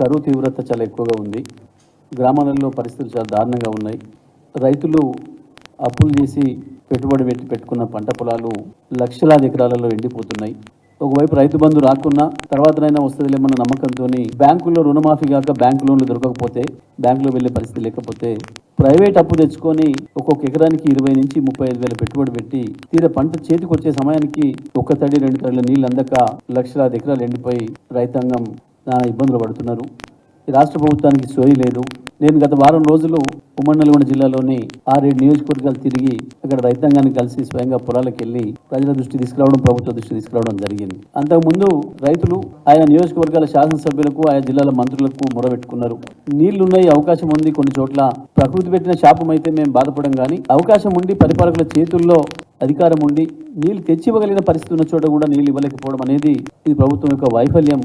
కరువు తీవ్రత చాలా ఎక్కువగా ఉంది. గ్రామాలలో పరిస్థితులు చాలా దారుణంగా ఉన్నాయి. రైతులు అప్పులు చేసి పెట్టుబడి పెట్టి పెట్టుకున్న పంట పొలాలు లక్షలాది ఎకరాలలో ఎండిపోతున్నాయి. ఒకవైపు రైతు బంధు రాకున్నా తర్వాతనైనా వస్తుందిలేమన్న నమ్మకంతో బ్యాంకుల్లో రుణమాఫీ కాక బ్యాంకు లోన్లు దొరకకపోతే బ్యాంకులో వెళ్ళే పరిస్థితి లేకపోతే ప్రైవేట్ అప్పు తెచ్చుకొని ఒక్కొక్క ఎకరానికి ఇరవై నుంచి ముప్పై ఐదు వేల పెట్టుబడి పెట్టి తీర పంట చేతికి వచ్చే సమయానికి ఒక తడి రెండు తడిల నీళ్ళు అందక లక్షలాది ఎకరాలు ఎండిపోయి రైతాంగం నానా ఇబ్బందులు పడుతున్నారు. ఈ రాష్ట్ర ప్రభుత్వానికి సోయి లేదు. నేను గత వారం రోజులు ఉమ్మడి నల్గొండ జిల్లాలోని ఆరేడు నియోజకవర్గాలు తిరిగి అక్కడ రైతాంగాన్ని కలిసి స్వయంగా పొలాలకు వెళ్ళి ప్రజల దృష్టి తీసుకురావడం ప్రభుత్వ దృష్టి తీసుకురావడం జరిగింది. అంతకుముందు రైతులు ఆయా నియోజకవర్గాల శాసనసభ్యులకు ఆయా జిల్లాల మంత్రులకు మొరబెట్టుకున్నారు నీళ్ళున్నాయి అవకాశం ఉంది కొన్ని చోట్ల. ప్రకృతి పెట్టిన శాపం అయితే మేము బాధపడం కానీ అవకాశం ఉండి పరిపాలకుల చేతుల్లో అధికారం ఉండి నీళ్ళు తెచ్చివ్వగలిగిన పరిస్థితి ఉన్న చోట కూడా నీళ్ళు ఇవ్వలేకపోవడం అనేది ఇది ప్రభుత్వం యొక్క వైఫల్యం.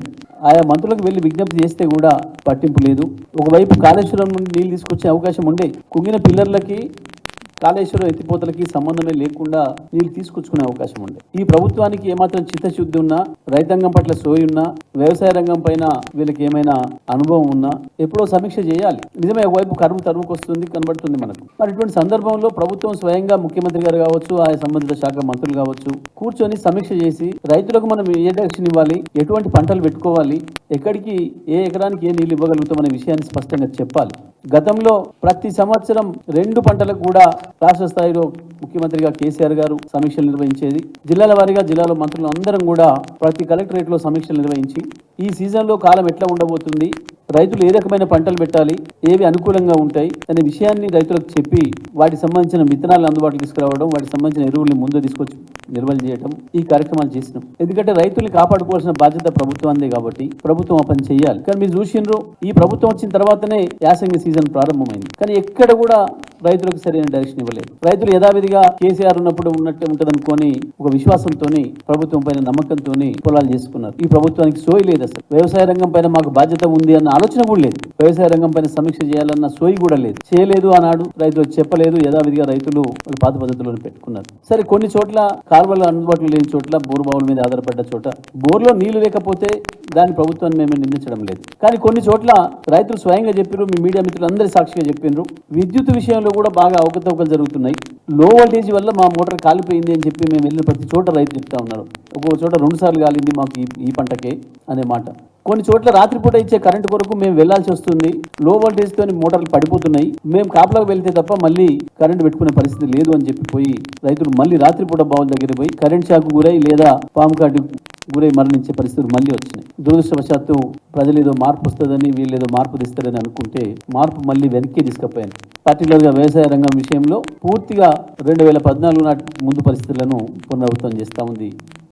ఆయా మంత్రులకు వెళ్ళి విజ్ఞప్తి చేస్తే కూడా పట్టింపు లేదు. ఒకవైపు కాళేశ్వరం నుండి నీళ్ళు తీసుకొచ్చే అవకాశం ఉండే కుంగిన పిల్లర్లకి కాళేశ్వరం ఎత్తిపోతలకి సంబంధమే లేకుండా నీళ్ళు తీసుకొచ్చుకునే అవకాశం ఉంది. ఈ ప్రభుత్వానికి ఏమాత్రం చిత్తశుద్ధి ఉన్నా రైతాంగం పట్ల సోయి ఉన్నా వ్యవసాయ రంగం పైన వీళ్ళకి ఏమైనా అనుభవం ఉన్నా ఎప్పుడో సమీక్ష చేయాలి. నిజమే ఒకవైపు కరువు తరువుకు వస్తుంది కనబడుతుంది మనకు. మరి ఇటువంటి సందర్భంలో ప్రభుత్వం స్వయంగా ముఖ్యమంత్రి గారు కావచ్చు ఆయా సంబంధిత శాఖ మంత్రులు కావచ్చు కూర్చొని సమీక్ష చేసి రైతులకు మనం ఏ డైరెక్షన్ ఇవ్వాలి ఎటువంటి పంటలు పెట్టుకోవాలి ఎక్కడికి ఏ ఎకరానికి ఏ నీళ్ళు ఇవ్వగలుగుతాం అనే విషయాన్ని స్పష్టంగా చెప్పాలి. గతంలో ప్రతి సంవత్సరం రెండు పంటలకు కూడా రాష్ట్ర స్థాయిలో ముఖ్యమంత్రిగా కేసీఆర్ గారు సమీక్షలు నిర్వహించేది. జిల్లాల వారీగా జిల్లాలో మంత్రులు అందరం కూడా ప్రతి కలెక్టరేట్లో సమీక్షలు నిర్వహించి ఈ సీజన్లో కాలం ఎట్లా ఉండబోతుంది రైతులు ఏ రకమైన పంటలు పెట్టాలి ఏవి అనుకూలంగా ఉంటాయి అనే విషయాన్ని రైతులకు చెప్పి వాటికి సంబంధించిన విత్తనాలు అందుబాటులో తీసుకురావడం వాటికి సంబంధించిన ఎరువుల్ని ముందు తీసుకొచ్చి నిర్వహణ చేయడం ఈ కార్యక్రమాలు చేసినాం. ఎందుకంటే రైతుల్ని కాపాడుకోవాల్సిన బాధ్యత ప్రభుత్వాందే కాబట్టి ప్రభుత్వం ఆ పని చేయాలి. కానీ మీరు చూసిండ్రు ఈ ప్రభుత్వం వచ్చిన తర్వాతనే యాసంగి సీజన్ ప్రారంభమైంది. కానీ ఎక్కడ కూడా రైతులకు సరైన డైరెక్షన్ ఇవ్వలేదు. రైతులు యథావిధిగా కేసీఆర్ ఉన్నప్పుడు ఉన్నట్టే ఉంటదనుకొని ఒక విశ్వాసంతో ప్రభుత్వం పైన నమ్మకంతో పొలాలు చేసుకున్నారు. ఈ ప్రభుత్వానికి సోయి లేదు అసలు. వ్యవసాయ రంగం పైన మాకు బాధ్యత ఉంది అన్న ఆలోచన కూడా లేదు. వ్యవసాయ రంగం పైన సమీక్ష చేయాలన్న సోయి కూడా లేదు. చేయలేదు ఆనాడు రైతులకు చెప్పలేదు యథావిధిగా రైతులు పాత పద్ధతిలో పెట్టుకున్నారు. సరే కొన్ని చోట్ల కాలువలు అందుబాటులో లేని చోట్ల బోరు బావుల మీద ఆధారపడ్డ చోట బోర్లో నీళ్ళు లేకపోతే దాని ప్రభుత్వాన్ని మేము నిందించడం లేదు. కానీ కొన్ని చోట్ల రైతులు స్వయంగా చెప్పారు మీ మీడియా మిత్రులు అందరి సాక్షిగా చెప్పినారు విద్యుత్ విషయంలో కూడా బాగా అవకతవకలు జరుగుతున్నాయి. లో వోల్టేజ్ వల్ల మా మోటార్ కాలిపోయింది అని చెప్పి మేము వెళ్ళిన ప్రతి చోట రైతు చెప్తా ఉన్నారు. ఒక్కొక్క చోట రెండు సార్లు కాలింది మాకు ఈ- పంటకే అనే మాట. కొన్ని చోట్ల రాత్రిపూట ఇచ్చే కరెంటు కొరకు మేము వెళ్ళాల్సి వస్తుంది. లో వోల్టేజ్ తోని మోటార్లు పడిపోతున్నాయి. మేము కాపలాకు వెళ్తే తప్ప మళ్ళీ కరెంటు పెట్టుకునే పరిస్థితి లేదు అని చెప్పి పోయి రైతులు మళ్ళీ రాత్రిపూట బావుల దగ్గర పోయి కరెంట్ షాక్ గురై లేదా పాము కాటు గురై మరణించే పరిస్థితులు మళ్ళీ వచ్చినాయి. దురదృష్టవశాత్తు ప్రజలు ఏదో మార్పు వస్తుందని వీళ్ళు ఏదో మార్పు తీస్తారని అనుకుంటే మార్పు మళ్ళీ వెనక్కి తీసుకుపోయాను పర్టికులర్గా వ్యవసాయ రంగం విషయంలో పూర్తిగా రెండు వేల పద్నాలుగు నాటి ముందు పరిస్థితులను పునరావృతం చేస్తూ ఉంది.